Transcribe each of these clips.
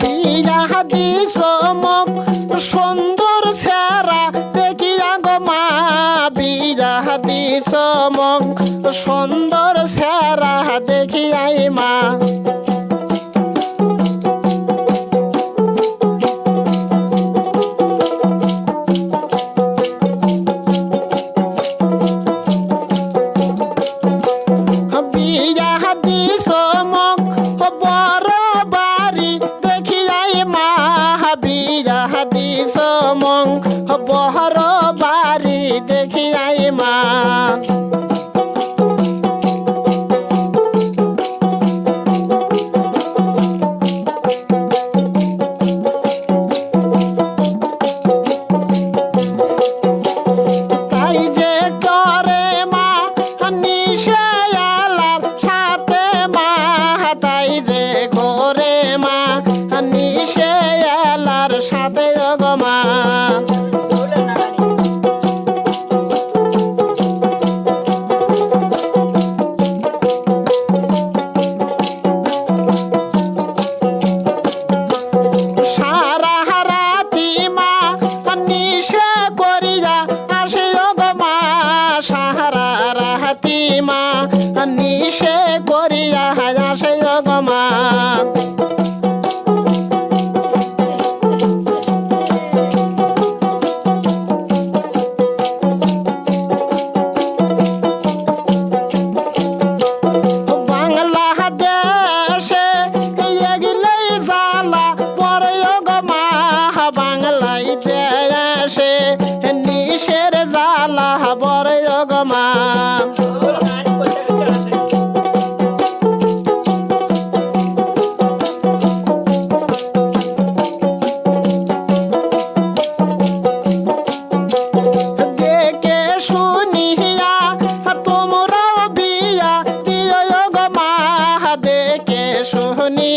দিয়া this mock সুন্দর সেরা দেখিয়া গো মা বিয়া দিস মক সুন্দর সেরা দেখিয়াই মা barbárie.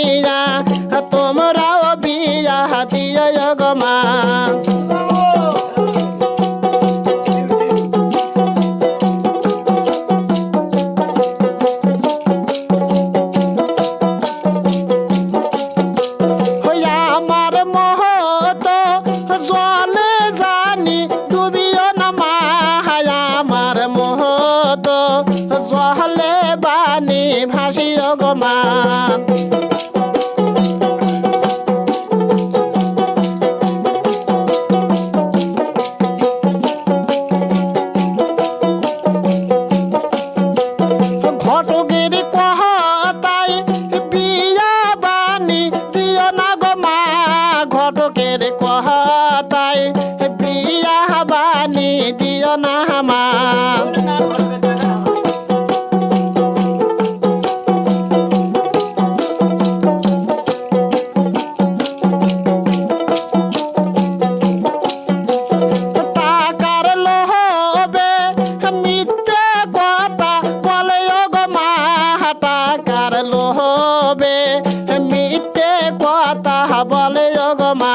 Yeah. ঘটকের কহতায় বিয়া বানি দিও না গো মা। ঘটকের কহতায় বিয়া বানি দিও না মা। কথা বলে অগমা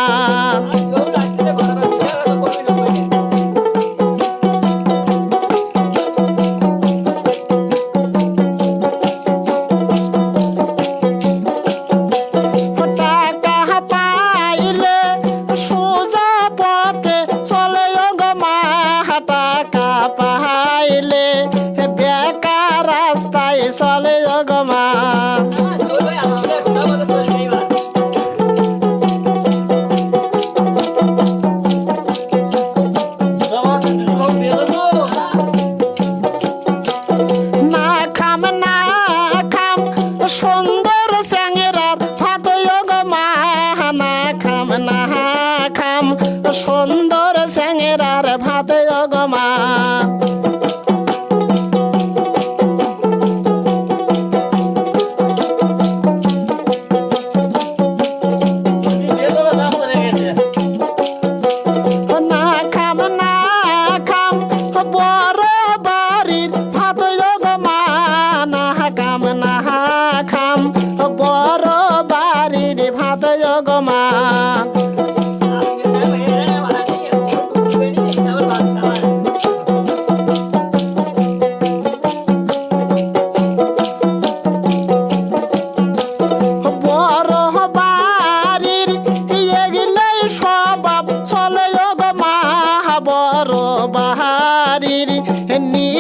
নাম সুন্দর স্যাঙেরার ভাতে অগ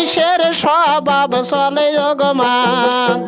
মানুষের স্বভাব চলে যোগমান।